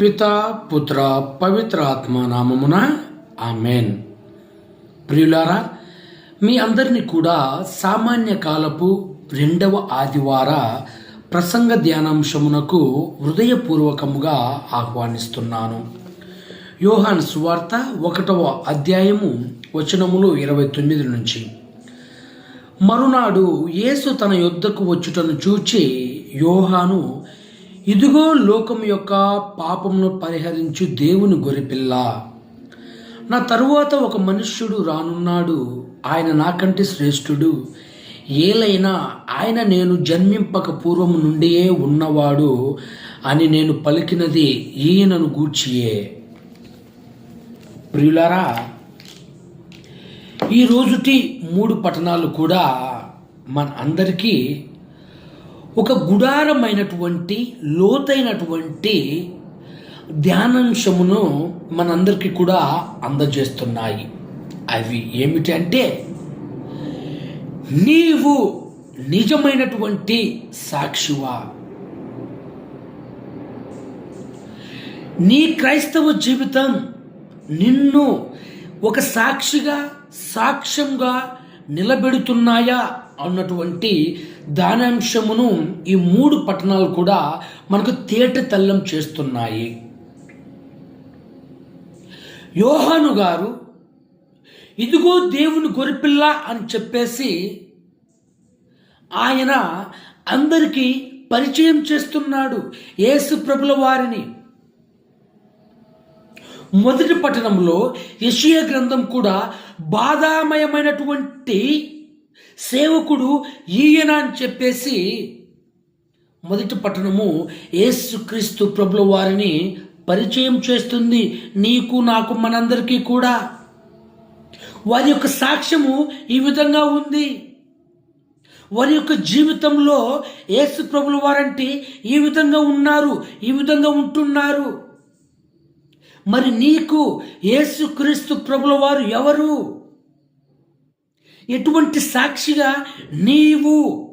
పిత పుత్ర పవిత్ర ఆత్మ నామమున ఆమెన్. ప్రియులారా మీ అందరినీ కూడా సామాన్య కాలపు రెండవ ఆదివార ప్రసంగ ధ్యానాంశమునకు హృదయపూర్వకముగా ఆహ్వానిస్తున్నాను. యోహాన్ సువార్త ఒకటవ అధ్యాయము వచనములు ఇరవై తొమ్మిది నుంచి. మరునాడు యేసు తన యొద్దకు వచ్చుటను చూచి యోహాను ఇదిగో లోకం యొక్క పాపమును పరిహరించు దేవుని గొరిపిల్ల నా తరువాత ఒక మనుష్యుడు రానున్నాడు. ఆయన నాకంటే శ్రేష్ఠుడు. ఏలైనా ఆయన నేను జన్మింపక పూర్వం నుండియే ఉన్నవాడు అని నేను పలికినది ఈయనను గూర్చియే. ప్రియులారా ఈ రోజుటి మూడు పట్టణాలు కూడా మన అందరికీ ఒక గుడారమైనటువంటి లోతైనటువంటి ధ్యానాంశమును మనందరికీ కూడా అందజేస్తున్నాయి. అవి ఏమిటి అంటే నీవు నిజమైనటువంటి సాక్షివా? నీ క్రైస్తవ జీవితం నిన్ను ఒక సాక్షిగా సాక్ష్యంగా నిలబెడుతున్నాయా? అన్నటువంటి దానాంశమును ఈ మూడు పట్టణాలు కూడా మనకు తేట తల్లం చేస్తున్నాయి. యోహాను గారు ఇదిగో దేవుని గొరిపిల్ల అని చెప్పేసి ఆయన అందరికీ పరిచయం చేస్తున్నాడు యేసు ప్రభుల వారిని. మొదటి పట్టణంలో యషియ గ్రంథం కూడా బాధామయమైనటువంటి సేవకుడు ఈయన అని చెప్పేసి మొదటి పట్టణము ఏసుక్రీస్తు ప్రభుల వారిని పరిచయం చేస్తుంది. నీకు నాకు మనందరికీ కూడా. వారి యొక్క సాక్ష్యము ఈ విధంగా ఉంది. వారి యొక్క జీవితంలో యేసు ప్రభుల వారంటే ఈ విధంగా ఉన్నారు ఈ విధంగా ఉంటున్నారు. మరి నీకు యేసుక్రీస్తు ప్రభుల వారు ఎవరు? ఎటువంటి సాక్షిగా నీవు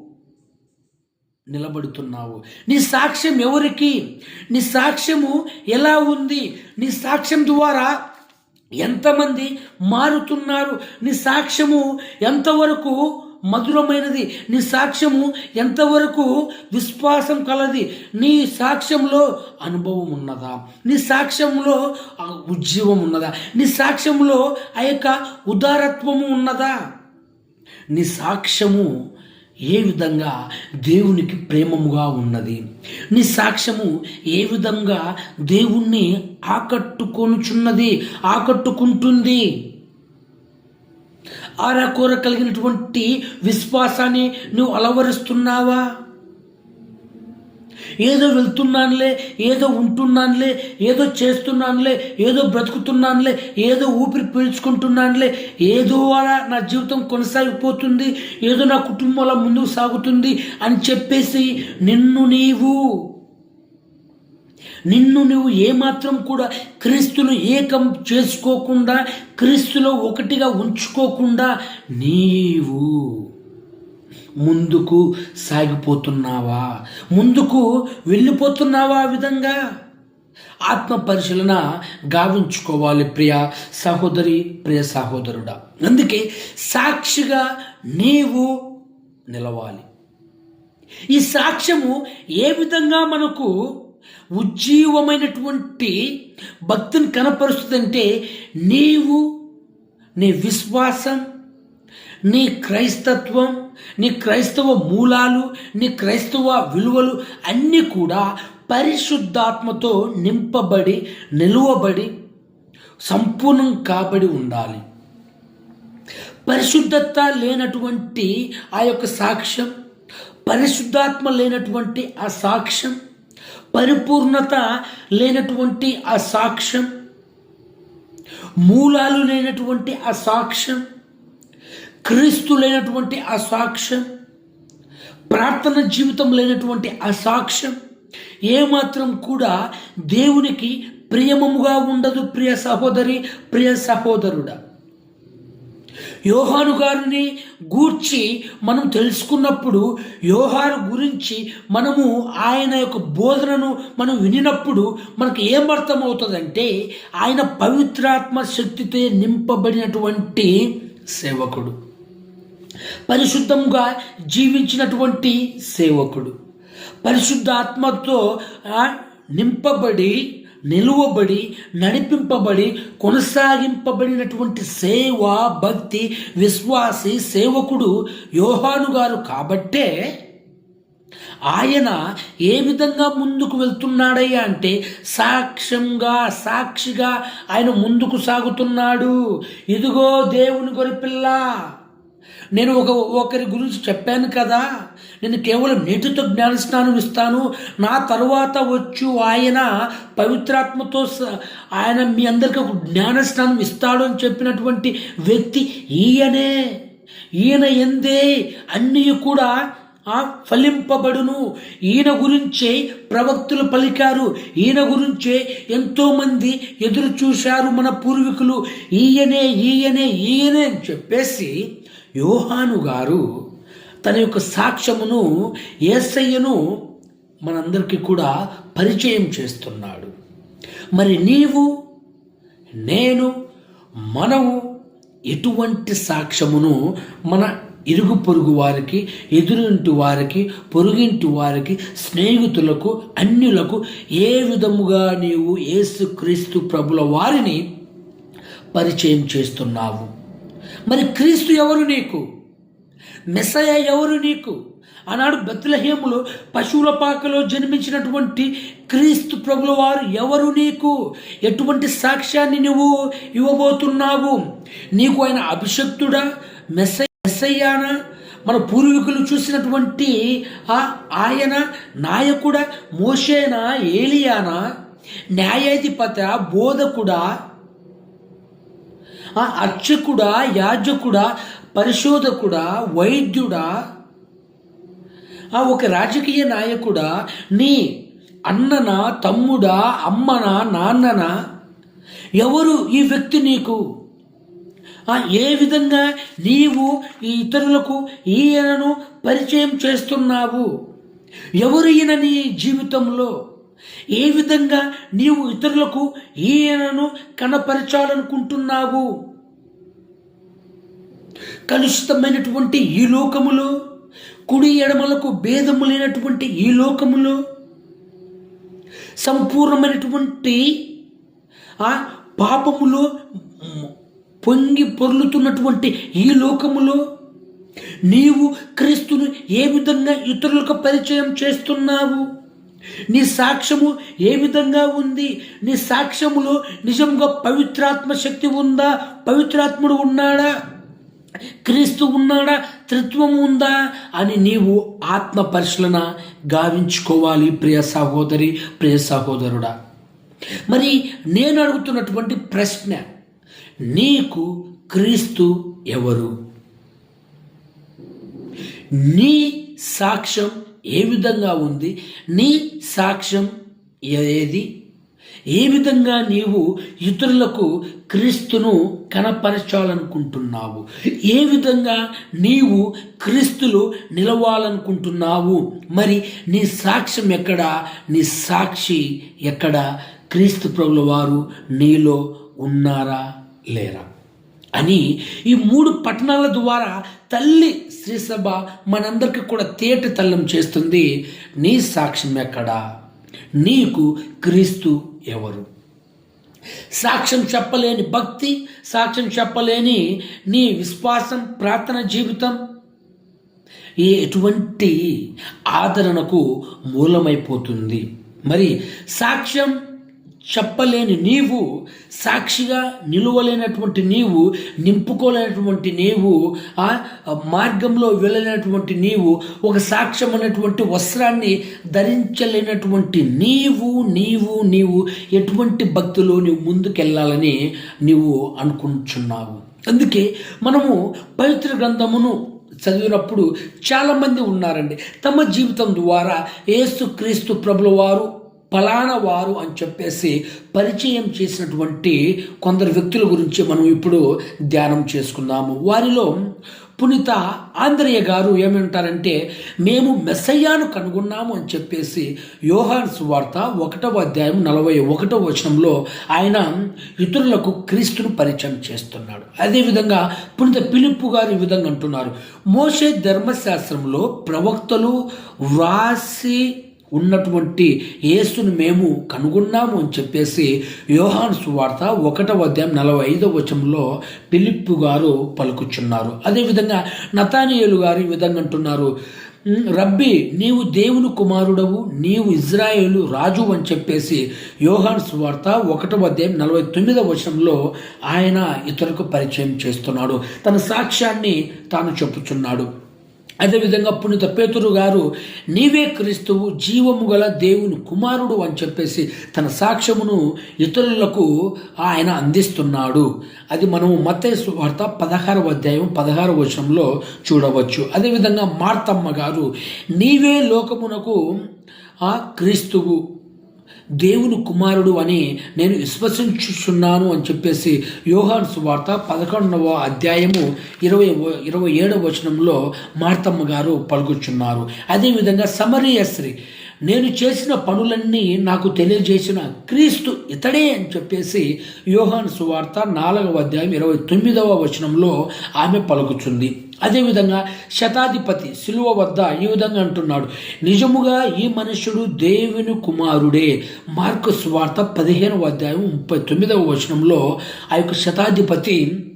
నిలబడుతున్నావు? నీ సాక్ష్యం ఎవరికి? నీ సాక్ష్యము ఎలా ఉంది? నీ సాక్ష్యం ద్వారా ఎంతమంది మారుతున్నారు? నీ సాక్ష్యము ఎంతవరకు మధురమైనది? నీ సాక్ష్యము ఎంతవరకు విశ్వాసం కలది? నీ సాక్ష్యంలో అనుభవం ఉన్నదా? నీ సాక్ష్యంలో ఉజ్జీవం ఉన్నదా? నీ సాక్ష్యంలో ఆ యొక్క ఉదారత్వము ఉన్నదా? నీ సాక్ష్యము ఏ విధంగా దేవునికి ప్రేమముగా ఉన్నది? నీ సాక్ష్యము ఏ విధంగా దేవుణ్ణి ఆకట్టుకొనుచున్నది ఆకట్టుకుంటుంది? ఆరాకూర కలిగినటువంటి విశ్వాసాన్ని నువ్వు అలవరుస్తున్నావా? ఏదో వెళ్తున్నానులే ఏదో ఉంటున్నానులే ఏదో చేస్తున్నానులే ఏదో బ్రతుకుతున్నానులే ఏదో ఊపిరి పీల్చుకుంటున్నానులే ఏదో అలా నా జీవితం కొనసాగిపోతుంది ఏదో నా కుటుంబంలో ముందుకు సాగుతుంది అని చెప్పేసి నిన్ను నీవు నిన్ను నువ్వు ఏమాత్రం కూడా క్రీస్తును ఏకం చేసుకోకుండా క్రీస్తులో ఒకటిగా ఉంచుకోకుండా నీవు ముందుకు సాగిపోతున్నావా? ముందుకు వెళ్ళిపోతున్నావా ఆ విధంగా? ఆత్మ పరిశీలన గావించుకోవాలి ప్రియ సహోదరి ప్రియ సహోదరుడా. అందుకే సాక్షిగా నీవు నిలవాలి. ఈ సాక్ష్యము ఏ విధంగా మనకు ఉజ్జీవమైనటువంటి భక్తిని కనపరుస్తుందంటే నీవు నీ విశ్వాసం నీ క్రైస్తత్వం నీ క్రైస్తవ మూలాలు నీ క్రైస్తవ విలువలు అన్నీ కూడా పరిశుద్ధాత్మతో నింపబడి నిలువబడి సంపూర్ణం కాబడి ఉండాలి. పరిశుద్ధత లేనటువంటి ఆ యొక్క సాక్ష్యం పరిశుద్ధాత్మ లేనటువంటి ఆ సాక్ష్యం పరిపూర్ణత లేనటువంటి ఆ సాక్ష్యం మూలాలు లేనటువంటి ఆ సాక్ష్యం క్రీస్తు లేనటువంటి ఆ సాక్ష్యం ప్రార్థన జీవితం లేనటువంటి ఆ సాక్ష్యం ఏమాత్రం కూడా దేవునికి ప్రియమముగా ఉండదు ప్రియ సహోదరి ప్రియ సహోదరుడా. యోహాను గారిని గూర్చి మనం తెలుసుకున్నప్పుడు యోహాను గురించి మనము ఆయన యొక్క బోధనను మనం వినినప్పుడు మనకు ఏం అర్థమవుతుందంటే ఆయన పవిత్రాత్మ శక్తితో నింపబడినటువంటి సేవకుడు. పరిశుద్ధంగా జీవించినటువంటి సేవకుడు. పరిశుద్ధ ఆత్మతో నింపబడి నిలువబడి నడిపింపబడి కొనసాగింపబడినటువంటి సేవ భక్తి విశ్వాసి సేవకుడు యోహాను గారు కాబట్టే ఆయన ఏ విధంగా ముందుకు వెళ్తున్నాడయ్యా అంటే సాక్ష్యంగా సాక్షిగా ఆయన ముందుకు సాగుతున్నాడు. ఇదిగో దేవుని గొరిపిల్ల నేను ఒక ఒకరి గురించి చెప్పాను కదా. నేను కేవలం నీటితో జ్ఞానస్నానం ఇస్తాను. నా తరువాత వచ్చు ఆయన పవిత్రాత్మతో ఆయన మీ అందరికీ ఒక జ్ఞానస్నానం ఇస్తాడు అని చెప్పినటువంటి వ్యక్తి ఈయనే. ఈయన ఎందే అన్నీ కూడా ఫలింపబడును. ఈయన గురించే ప్రవక్తులు పలికారు. ఈయన గురించే ఎంతోమంది ఎదురు చూశారు మన పూర్వీకులు. ఈయనే ఈయనే ఈయనే అని చెప్పేసి యోహాను గారు తన యొక్క సాక్ష్యమును ఏసయ్యను మనందరికీ కూడా పరిచయం చేస్తున్నాడు. మరి నీవు నేను మనము ఎటువంటి సాక్ష్యమును మన ఇరుగు పొరుగు వారికి ఎదురింటి వారికి పొరుగింటి వారికి స్నేహితులకు అన్యులకు ఏ విధముగా నీవు ఏసుక్రీస్తు ప్రభుల వారిని పరిచయం చేస్తున్నావు? మరి క్రీస్తు ఎవరు నీకు? మెస్సయ ఎవరు నీకు? ఆనాడు బెత్లహేములో పశువుల పాకలో జన్మించినటువంటి క్రీస్తు ప్రభుల వారు ఎవరు నీకు? ఎటువంటి సాక్ష్యాన్ని నువ్వు ఇవ్వబోతున్నావు? నీకు ఆయన అభిషక్తుడా? మెస్స మెస్సయ్యానా? మన పూర్వీకులు చూసినటువంటి ఆ ఆయన నాయకుడా? మోషేనా? ఏలియానా? న్యాయాధిపత? బోధకుడా? ఆ అర్చకుడా యాజకుడా పరిశోధకుడా వైద్యుడా ఆ ఒక రాజకీయ నాయకుడా నీ అన్ననా తమ్ముడా అమ్మనా నాన్ననా ఎవరు ఈ వ్యక్తి నీకు? ఏ విధంగా నీవు ఈ ఇతరులకు ఈయనను పరిచయం చేస్తున్నావు? ఎవరు ఈయన నీ జీవితంలో? ఏ విధంగా నీవు ఇతరులకు ఈయనను కనపరచాలనుకుంటున్నావు? కలుషితమైనటువంటి ఈ లోకములో కుడి ఎడమలకు భేదము లేనటువంటి ఈ లోకములో సంపూర్ణమైనటువంటి ఆ పాపములో పొంగి పొర్లుతున్నటువంటి ఈ లోకములో నీవు క్రీస్తును ఏ విధంగా ఇతరులకు పరిచయం చేస్తున్నావు? నీ సాక్ష్యము ఏ విధంగా ఉంది? నీ సాక్ష్యములో నిజంగా పవిత్రాత్మ శక్తి ఉందా? పవిత్రాత్ముడు ఉన్నాడా? క్రీస్తు ఉన్నాడా? త్రిత్వం ఉందా? అని నీవు ఆత్మ పరిశీలన గావించుకోవాలి ప్రియ సహోదరి ప్రియ సహోదరుడా. మరి నేను అడుగుతున్నటువంటి ప్రశ్న నీకు క్రీస్తు ఎవరు? నీ సాక్ష్యం ఏ విధంగా ఉంది? నీ సాక్ష్యం ఏది? ఏ విధంగా నీవు ఇతరులకు క్రీస్తును కనపరచాలనుకుంటున్నావు? ఏ విధంగా నీవు క్రీస్తులు నిలవాలనుకుంటున్నావు? మరి నీ సాక్ష్యం ఎక్కడ? నీ సాక్షి ఎక్కడ? క్రీస్తు ప్రభుల వారు నీలో ఉన్నారా? లేరా? అని ఈ మూడు పట్టణాల ద్వారా తల్లి శ్రీసభ మనందరికీ కూడా తేట తల్లం చేస్తుంది. నీ సాక్ష్యం ఎక్కడా? నీకు క్రీస్తు ఎవరు? సాక్ష్యం చెప్పలేని భక్తి సాక్ష్యం చెప్పలేని నీ విశ్వాసం ప్రార్థన జీవితం ఎటువంటి ఆదరణకు మూలమైపోతుంది? మరి సాక్ష్యం చెప్పలేని నీవు సాక్షిగా నిలువలేనటువంటి నీవు నింపుకోలేనటువంటి నీవు ఆ మార్గంలో వెళ్ళలేనటువంటి నీవు ఒక సాక్ష్యం అనేటువంటి వస్త్రాన్ని ధరించలేనటువంటి నీవు నీవు నీవు ఎటువంటి భక్తులు నీవు ముందుకెళ్ళాలని నీవు అనుకుంటున్నావు. అందుకే మనము పవిత్ర గ్రంథమును చదివినప్పుడు చాలామంది ఉన్నారండి. తమ జీవితం ద్వారా ఏసు క్రీస్తు ప్రభుల వారు ఫలానా వారు అని చెప్పేసి పరిచయం చేసినటువంటి కొందరు వ్యక్తుల గురించి మనం ఇప్పుడు ధ్యానం చేసుకుందాము. వారిలో పునీత ఆంధ్రయ్య గారు ఏమంటారంటే మేము మెస్సయ్యాను కనుగొన్నాము అని చెప్పేసి యోహాన్ సువార్త ఒకటవ అధ్యాయం నలభై ఒకటవ వచనంలో ఆయన ఇతరులకు క్రీస్తును పరిచయం చేస్తున్నాడు. అదేవిధంగా పునీత పిలుపు గారు ఈ విధంగా అంటున్నారు మోషే ధర్మశాస్త్రంలో ప్రవక్తలు వ్రాసి ఉన్నటువంటి యేసును మేము కనుగొన్నాము అని చెప్పేసి యోహాన్ సువార్త ఒకటవ అధ్యాయం నలభై ఐదవ వచనంలో పిలిప్పు గారు పలుకుచున్నారు. అదేవిధంగా నతానియేలు గారు ఈ విధంగా అంటున్నారు రబ్బి రబ్బీ నీవు దేవుని కుమారుడవు నీవు ఇజ్రాయేలు రాజు అని చెప్పేసి యోహాన్ సువార్త ఒకటవ అధ్యాయం నలభై తొమ్మిదవ వచనంలో ఆయన ఇతరులకు పరిచయం చేస్తున్నాడు. తన సాక్ష్యాన్ని తాను చెప్పుచున్నాడు. అదేవిధంగా పునీత పేతురు గారు నీవే క్రీస్తువు జీవము గల దేవుని కుమారుడు అని చెప్పేసి తన సాక్ష్యమును ఇతరులకు ఆయన అందిస్తున్నాడు. అది మనము మత వార్త పదహారవ అధ్యాయం పదహారవ వచనంలో చూడవచ్చు. అదేవిధంగా మార్తమ్మ గారు నీవే లోకమునకు ఆ క్రీస్తువు దేవుని కుమారుడు అని నేను విశ్వసించుచున్నాను అని చెప్పేసి యోహాన్ సువార్త పదకొండవ అధ్యాయము ఇరవై ఇరవై ఏడవ వచనంలో మార్తమ్మ గారు పలుకుచున్నారు. అదేవిధంగా సమరీయశ్రీ నేను చేసిన పనులన్నీ నాకు తెలియజేసిన క్రీస్తు ఇతడే అని చెప్పేసి యోహాన్ సువార్త నాలుగవ అధ్యాయం ఇరవై తొమ్మిదవ వచనంలో ఆమె పలుకుతుంది. అదేవిధంగా శతాధిపతి శిలువ వద్ద ఈ విధంగా అంటున్నాడు. నిజముగా ఈ మనుష్యుడు దేవుని కుమారుడే. మార్కు స్వార్త పదిహేనవ అధ్యాయం ముప్పై తొమ్మిదవ వచనంలో ఆ యొక్క శతాధిపతి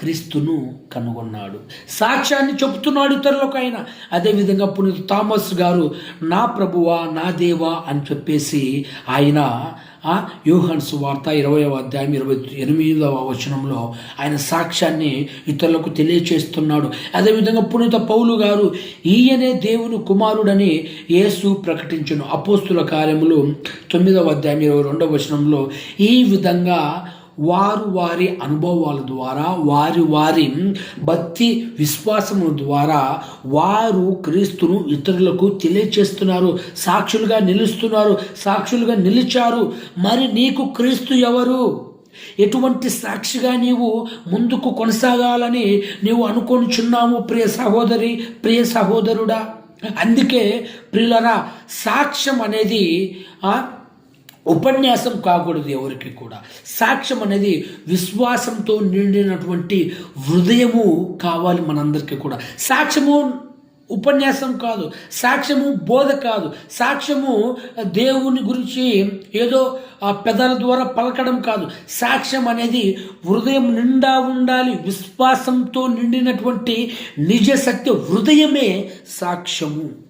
క్రీస్తును కనుగొన్నాడు. సాక్ష్యాన్ని చెబుతున్నాడు ఇతరులకు ఆయన. అదేవిధంగా పునీత్ థామస్ గారు నా ప్రభువా నా దేవా అని చెప్పేసి ఆయన ఆ వార్త సువార్త ఇరవైవ అధ్యాయం ఇరవై ఎనిమిదవ వచనంలో ఆయన సాక్ష్యాన్ని ఇతరులకు తెలియచేస్తున్నాడు. అదేవిధంగా పునీత పౌలు గారు ఈయనే దేవుని కుమారుడని యేసు ప్రకటించను. అపోస్తుల కార్యములు తొమ్మిదవ అధ్యాయం ఇరవై రెండవ వచనంలో ఈ విధంగా వారు వారి అనుభవాల ద్వారా వారి వారి భక్తి విశ్వాసముల ద్వారా వారు క్రీస్తును ఇతరులకు తెలియచేస్తున్నారు సాక్షులుగా నిలుస్తున్నారు సాక్షులుగా నిలిచారు. మరి నీకు క్రీస్తు ఎవరు? ఎటువంటి సాక్షిగా నీవు ముందుకు కొనసాగాలని నీవు అనుకొనిచున్నాము ప్రియ సహోదరి ప్రియ సహోదరుడా? అందుకే ప్రియులరా సాక్ష్యం అనేది ఉపన్యాసం కాకూడదు ఎవరికి కూడా. సాక్ష్యం అనేది విశ్వాసంతో నిండినటువంటి హృదయము కావాలి మనందరికీ కూడా. సాక్ష్యము ఉపన్యాసం కాదు సాక్ష్యము బోధ కాదు. సాక్ష్యము దేవుని గురించి ఏదో ఆ పెదాల ద్వారా పలకడం కాదు. సాక్ష్యం అనేది హృదయం నిండా ఉండాలి విశ్వాసంతో నిండినటువంటి నిజ సత్య హృదయమే సాక్ష్యము.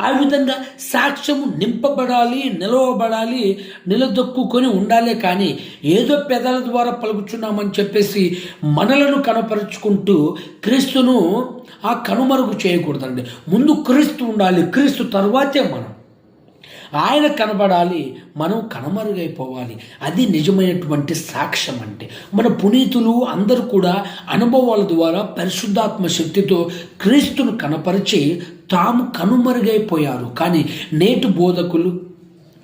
ఆ విధంగా సాక్ష్యము నింపబడాలి నిలవబడాలి నిలదొక్కుకొని ఉండాలే కానీ ఏదో పెదాల ద్వారా పలుకుచున్నామని చెప్పేసి మనలను కనపరుచుకుంటూ క్రీస్తును ఆ కనుమరుగు చేయకూడదండి. ముందు క్రీస్తు ఉండాలి క్రీస్తు తర్వాతే మనం. ఆయన కనబడాలి మనం కనుమరుగైపోవాలి. అది నిజమైనటువంటి సాక్ష్యం అంటే. మన పునీతులు అందరూ కూడా అనుభవాల ద్వారా పరిశుద్ధాత్మ శక్తితో క్రీస్తును కనపరిచి తాము కనుమరుగైపోయారు. కానీ నేటి బోధకులు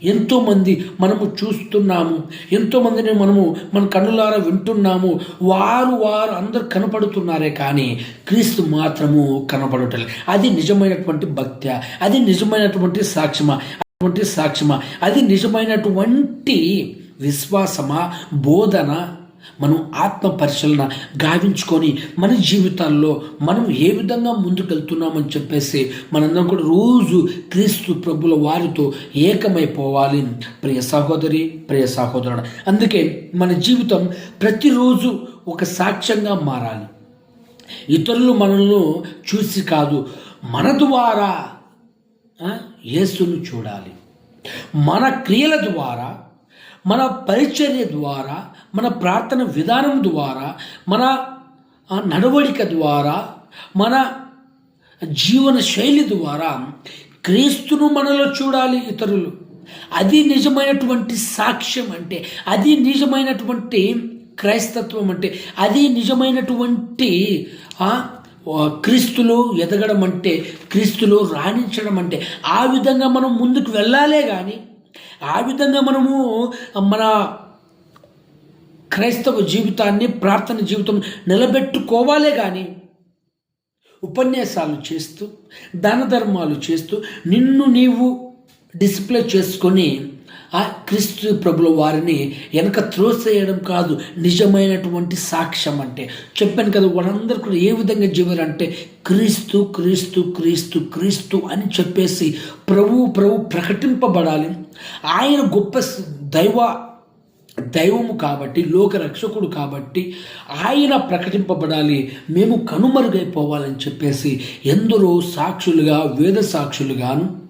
ఎంతోమంది మనము చూస్తున్నాము ఎంతోమందిని మనము మన కన్నులారా వింటున్నాము వారు వారు అందరు కనపడుతున్నారే కానీ క్రీస్తు మాత్రము కనపడటం అది నిజమైనటువంటి భక్త్య అది నిజమైనటువంటి సాక్ష్యమా అటువంటి సాక్ష్యమా అది నిజమైనటువంటి విశ్వాసమా బోధన మనం ఆత్మ పరిశీలన గావించుకొని మన జీవితాల్లో మనం ఏ విధంగా ముందుకెళ్తున్నామని చెప్పేసి మనందరం కూడా రోజు క్రీస్తు ప్రభుల వారితో ఏకమైపోవాలి. ప్రియ సహోదరి ప్రియ సహోదరుడు అందుకే మన జీవితం ప్రతిరోజు ఒక సాక్ష్యంగా మారాలి. ఇతరులు మనల్ని చూసి కాదు మన ద్వారా యేసును చూడాలి. మన క్రియల ద్వారా మన పరిచర్య ద్వారా మన ప్రార్థన విధానం ద్వారా మన నడవడిక ద్వారా మన జీవన శైలి ద్వారా క్రీస్తును మనలో చూడాలి ఇతరులు. అది నిజమైనటువంటి సాక్ష్యం అంటే అది నిజమైనటువంటి క్రైస్తత్వం అంటే అది నిజమైనటువంటి క్రీస్తులు క్రీస్తులో ఎదగడం అంటే క్రీస్తులో రాణించడం అంటే ఆ విధంగా మనం ముందుకు వెళ్ళాలే కానీ ఆ విధంగా మనము మన క్రైస్తవ జీవితాన్ని ప్రార్థన జీవితం నిలబెట్టుకోవాలే కానీ ఉపన్యాసాలు చేస్తూ దాన ధర్మాలు చేస్తూ నిన్ను నీవు డిస్ప్లే చేసుకొని ఆ క్రీస్తు ప్రభుల వారిని వెనక త్రోసేయడం కాదు నిజమైనటువంటి సాక్ష్యం అంటే. చెప్పాను కదా వాళ్ళందరూ కూడా ఏ విధంగా జీవాలంటే క్రీస్తు క్రీస్తు క్రీస్తు క్రీస్తు అని చెప్పేసి ప్రభు ప్రభు ప్రకటింపబడాలి. ఆయన గొప్ప దైవ దైవము కాబట్టి లోక రక్షకుడు కాబట్టి ఆయన ప్రకటింపబడాలి. మేము కనుమరుగైపోవాలని చెప్పేసి ఎందరో సాక్షులుగా వేద సాక్షులుగాను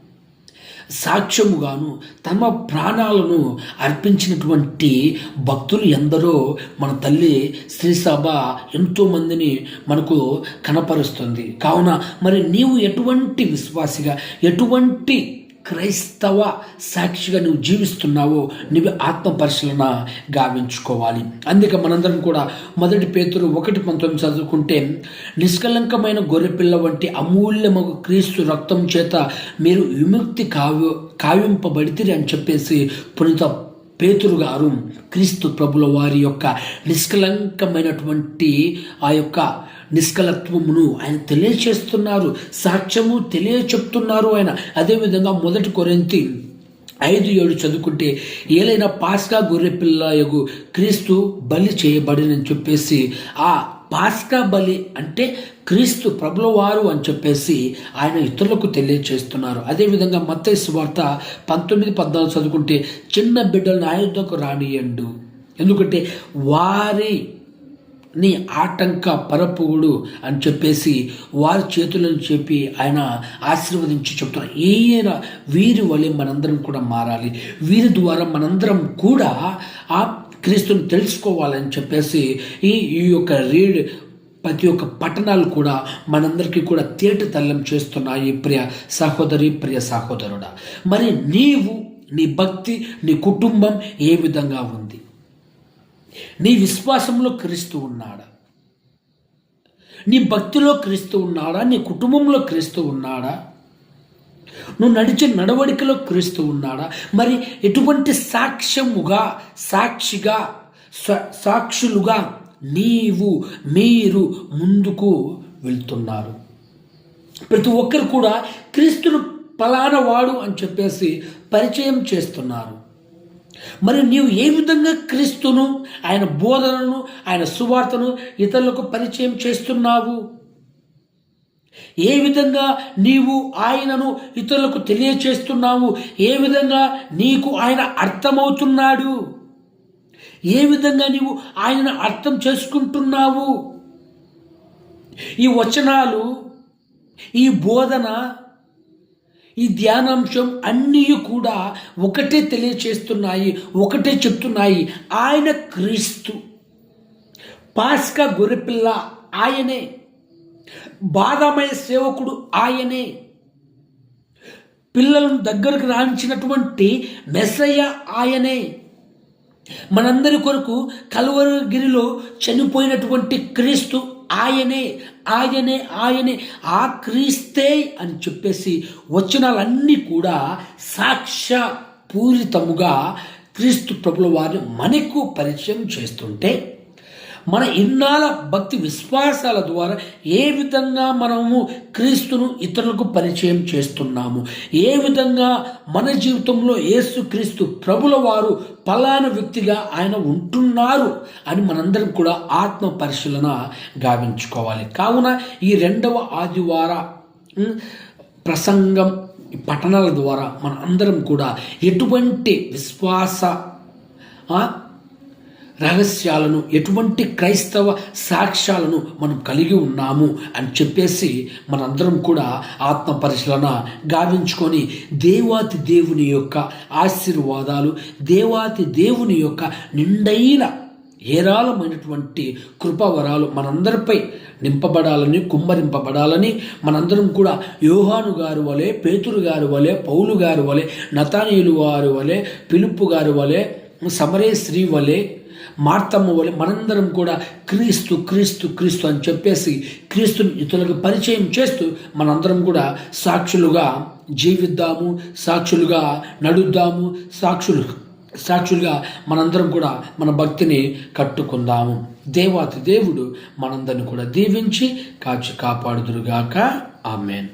సాక్ష్యముగాను తమ ప్రాణాలను అర్పించినటువంటి భక్తులు ఎందరో మన తల్లి శ్రీసభ ఎంతోమందిని మనకు కనపరుస్తుంది. కావున మరి నీవు ఎటువంటి విశ్వాసిగా ఎటువంటి క్రైస్తవ సాక్షిగా నువ్వు జీవిస్తున్నావో నువ్వు ఆత్మ పరిశీలన గావించుకోవాలి. అందుకే మనందరం కూడా మొదటి పేతురు ఒకటి పంతొమ్మిది చదువుకుంటే నిష్కలంకమైన గొర్రెపిల్ల వంటి అమూల్యమగు క్రీస్తు రక్తం చేత మీరు విముక్తి కావ్య కావింపబడితే అని చెప్పేసి పునీత పేతురు గారు క్రీస్తు ప్రభుల వారి యొక్క నిష్కలంకమైనటువంటి ఆ యొక్క నిష్కలత్వమును ఆయన తెలియచేస్తున్నారు సాక్ష్యము తెలియచెప్తున్నారు ఆయన. అదేవిధంగా మొదటి కొరింతి ఐదు ఏడు చదువుకుంటే ఏలైనా పాస్కా గొర్రె పిల్లయగు క్రీస్తు బలి చేయబడినని చెప్పేసి ఆ పాస్కా బలి అంటే క్రీస్తు ప్రభులవారు అని చెప్పేసి ఆయన ఇతరులకు తెలియచేస్తున్నారు. అదేవిధంగా మత్తైసు వార్త పంతొమ్మిది పద్నాలుగు చదువుకుంటే చిన్న బిడ్డలను ఆయుధకు రానియండు. ఎందుకంటే వారి నీ ఆటంక పరపుగుడు అని చెప్పేసి వారి చేతులను చెప్పి ఆయన ఆశీర్వదించి చెప్తున్నారు. ఏ వీరి వలె మనందరం కూడా మారాలి? వీరి ద్వారా మనందరం కూడా ఆ క్రీస్తుని తెలుసుకోవాలని చెప్పేసి ఈ ఈ యొక్క రీడ్ ప్రతి ఒక్క పట్టణాలు కూడా మనందరికీ కూడా తేట తల్లం చేస్తున్నాయి. ప్రియ సహోదరి ప్రియ సహోదరుడా మరి నీవు నీ భక్తి నీ కుటుంబం ఏ విధంగా ఉంది? నీ విశ్వాసంలో క్రీస్తు ఉన్నాడా? నీ భక్తిలో క్రీస్తు ఉన్నాడా? నీ కుటుంబంలో క్రీస్తు ఉన్నాడా? నువ్వు నడిచే నడవడికలో క్రీస్తు ఉన్నాడా? మరి ఎటువంటి సాక్ష్యముగా సాక్షిగా సాక్షులుగా నీవు మీరు ముందుకు వెళ్తున్నారు? ప్రతి ఒక్కరు కూడా క్రీస్తును పలానా వాడు అని చెప్పేసి పరిచయం చేస్తున్నారు. మరి నీవు ఏ విధంగా క్రీస్తును ఆయన బోధనను ఆయన సువార్తను ఇతరులకు పరిచయం చేస్తున్నావు? ఏ విధంగా నీవు ఆయనను ఇతరులకు తెలియచేస్తున్నావు? ఏ విధంగా నీకు ఆయన అర్థమవుతున్నాడు? ఏ విధంగా నీవు ఆయనను అర్థం చేసుకుంటున్నావు? ఈ వచనాలు ఈ బోధన ఈ ధ్యానాంశం అన్నీ కూడా ఒకటే తెలియచేస్తున్నాయి ఒకటే చెప్తున్నాయి. ఆయన క్రీస్తు. పాస్క గొర్రెపిల్ల ఆయనే. బాధమయ సేవకుడు ఆయనే. పిల్లలను దగ్గరకు రాణించినటువంటి మెసయ్య ఆయనే. మనందరి కొరకు కలువరగిరిలో చనిపోయినటువంటి క్రీస్తు ఆయనే ఆయనే ఆయనే ఆ క్రీస్తే అని చెప్పేసి వచనాలన్నీ కూడా సాక్ష్య పూరితముగా క్రీస్తు ప్రభుల వారిని మనకు పరిచయం చేస్తుంటే మన ఇన్నాళ్ళ భక్తి విశ్వాసాల ద్వారా ఏ విధంగా మనము క్రీస్తును ఇతరులకు పరిచయం చేస్తున్నాము? ఏ విధంగా మన జీవితంలో యేసు క్రీస్తు ప్రభుల వారు పలానా వ్యక్తిగా ఆయన ఉంటున్నారు అని మనందరం కూడా ఆత్మ పరిశీలన గావించుకోవాలి. కావున ఈ రెండవ ఆదివార ప్రసంగం పఠనాల ద్వారా మన అందరం కూడా ఎటువంటి విశ్వాస రహస్యాలను ఎటువంటి క్రైస్తవ సాక్ష్యాలను మనం కలిగి ఉన్నాము అని చెప్పేసి మనందరం కూడా ఆత్మ పరిశీలన గావించుకొని దేవాతి దేవుని యొక్క ఆశీర్వాదాలు దేవాతి దేవుని యొక్క నిండైన ఏరాళమైనటువంటి కృపావరాలు మనందరిపై నింపబడాలని కుమ్మరింపబడాలని మనందరం కూడా యోహాను గారు వలె పేతురు గారు వలె పౌలు గారు వలె నతానీయులు వారు వలె పిలుపు గారు వలె సమరే స్త్రీ వలె మార్తమ్మ వలె మనందరం కూడా క్రీస్తు క్రీస్తు క్రీస్తు అని చెప్పేసి క్రీస్తుని ఇతరులకు పరిచయం చేస్తూ మనందరం కూడా సాక్షులుగా జీవిద్దాము సాక్షులుగా నడుద్దాము సాక్షులు సాక్షులుగా మనందరం కూడా మన భక్తిని కట్టుకుందాము. దేవాతి దేవుడు మనందరిని కూడా దీవించి కాచి కాపాడుదురుగాక. ఆమెన్.